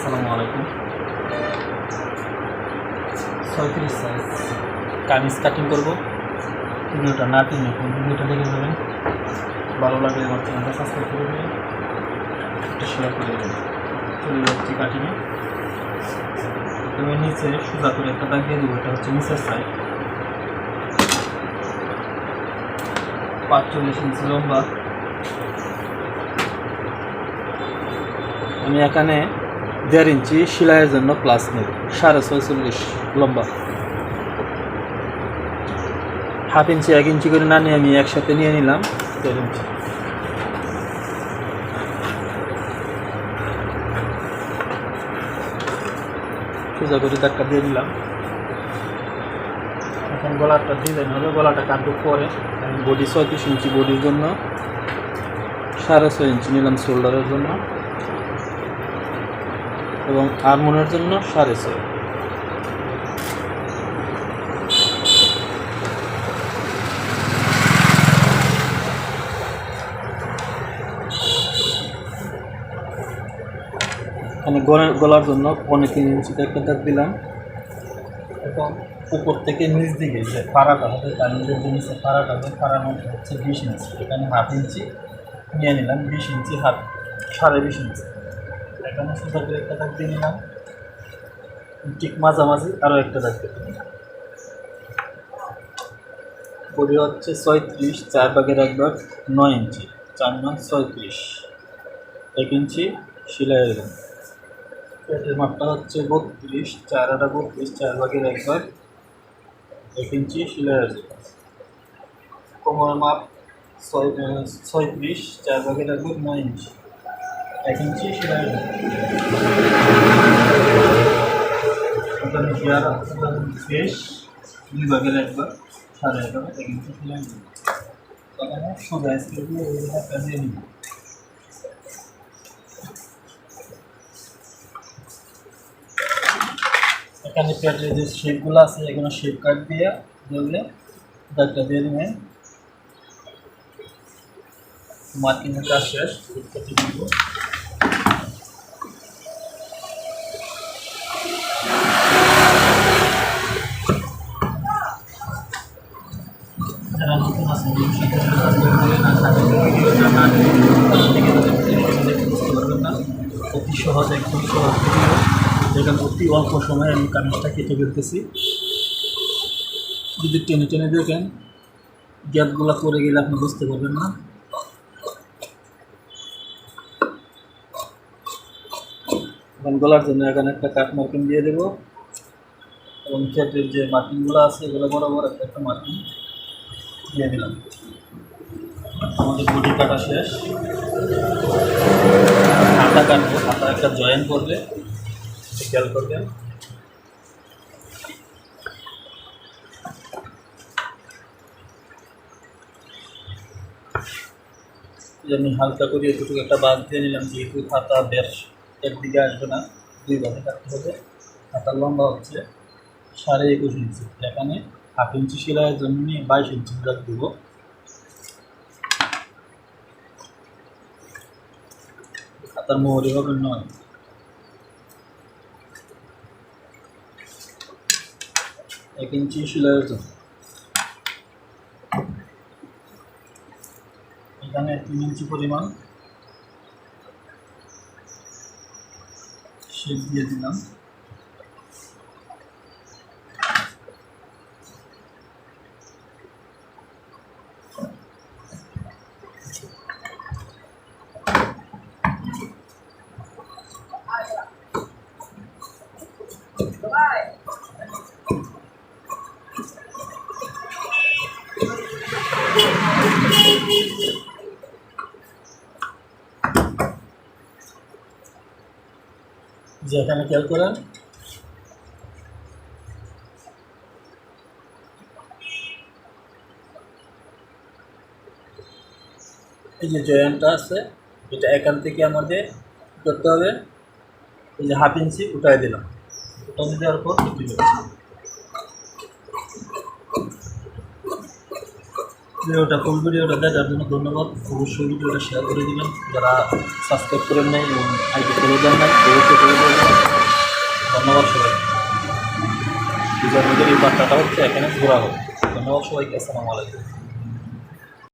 আসসালামু আলাইকুম। ছয়ত্রিশ সাইজ কামিজ কাটিং করব। ভিডিওটা না টেনে ভিডিওটা দেখে নেবেন। ভালো লাগলে আমার চ্যানেলটা সাবস্ক্রাইব করে দেবেন। একটা শেয়ার করে দেবেন। চলে যাচ্ছি কাটিংয়ে প্রথমে নিচে সোজা করে একটা দাগ দিয়ে দেবো। এটা হচ্ছে নিচের সাইড পাঁচচল্লিশ ইঞ্চি লম্বা। আমি এখানে দেড় ইঞ্চি সেলাইয়ের জন্য প্লাস নেব। সাড়ে ছয়চল্লিশ লম্বা। হাফ ইঞ্চি, এক ইঞ্চি করে না নিয়ে আমি একসাথে নিয়ে নিলাম, দেড় ইঞ্চি। সোজা করে দাগটা দিয়ে দিলাম এখন গলাটা ডিজাইন হবে গলাটা কাটবো পরে। বডি ছয়ত্রিশ ইঞ্চি বডির জন্য, সাড়ে ছয় ইঞ্চি নিলাম শোল্ডারের জন্য। এবং আরমোনের জন্য সাড়ে ছয় এখানে গলার গলার জন্য তিন ইঞ্চিতে একটা দাগ দিলাম। এখন উপর থেকে নিচ দিকে যে ফাড়াটা হবে, তার নিজের যে নিচে ফাড়াটা হবে, ফাড়ার মধ্যে হচ্ছে বিশ ইঞ্চি। এখানে হাফ ইঞ্চি নিয়ে নিলাম বিশ ইঞ্চি, হাফ, সাড়ে বিশ ইঞ্চি। এখানে সোজা করে একটা দাগ দিয়ে নিলাম। ঠিক মাঝামাঝি আরও একটা দাগ দিয়ে নিলাম। বডি হচ্ছে ছয়ত্রিশ, চার ভাগের এক ভাগ নয় ইঞ্চি, চার নয় ছয়ত্রিশ। এক ইঞ্চি সেলাইয়ের জন্য পেটের মাপটা হচ্ছে বত্রিশ, চার আটা বত্রিশ, চার ভাগের এক ভাগ এক ইঞ্চি সেলাইয়ের জন্য কোমর মাপ ছয় ছয়ত্রিশ, চার ভাগের এক ভাগ নয় ইঞ্চি। এক ইঞ্চি ওখানে চেয়ার ফ্রেশ দুই ভাগের এক ভাগ সাড়ে এক এক ইঞ্চি এখানে প্যাটের যে শেপগুলো আছে, এগুলো শেপ কাট দিয়ে দিলে দাগটা দিয়ে নেবেন মার্কিংয়ের কাজ শেষ যারা নতুন আছে নিয়মিত না সাথে ভিডিওটা না দেখে বুঝতে পারবেন না অতি সহজ একদম সহজ ভিডিও। যেখানে অতি অল্প সময়ে আমি কামিজটা কেটে ফেলতেছি। যদি টেনে টেনে দেখেন, গ্যাপগুলো পড়ে গেলে আপনি বুঝতে পারবেন না। এখন গলার জন্য এখানে একটা কাট মার্কিং দিয়ে দেবো। এবং ক্ষেত্রের যে মার্কিংগুলো আছে, এগুলো বরাবর একটা একটা মার্কিং দিয়ে দিলাম। আমাদের বডি কাটা শেষ। হাতা কাটবো হাতা একটা জয়েন করবে খেয়াল করবেন। আমি হালকা করে এটুকু একটা বাদ দিয়ে নিলাম, যেহেতু খাতা বেশ একদিকে আসবে না, দুই ভাগে কাটতে হবে। খাতার লম্বা হচ্ছে, সাড়ে একুশ ইঞ্চি। এখানে হাফ ইঞ্চি সেলাইয়ের জন্য বাইশ ইঞ্চি দেবো। খাতার মোহরি হবে নয়। এক ইঞ্চি সেলাইয়ের জন্য এখানে তিন ইঞ্চি পরিমাণ শেপ দিয়ে দিলাম। যে এখানে খেয়াল করেন। এই যে জয়েন্টটা আছে, এটা এখান থেকে আমাদের করতে হবে? এই যে হাফ ইঞ্চি উঠাই দিলাম। উঠাই দেওয়ার পর কেটে দেবো ভিডিওটা ফুল ভিডিওটা দেখার জন্য ধন্যবাদ। অবশ্যই ভিডিওটা শেয়ার করে দেবেন। যারা সাবস্ক্রাইব করেন নাই এবং আইডি করে দেন নাই, অবশ্যই করে দেবেন। ধন্যবাদ সবাই ডিজাইনের এই বার্তাটা হচ্ছে, এখানে ঘোরা হবে ধন্যবাদ সবাইকে, আসসালামু আলাইকুম।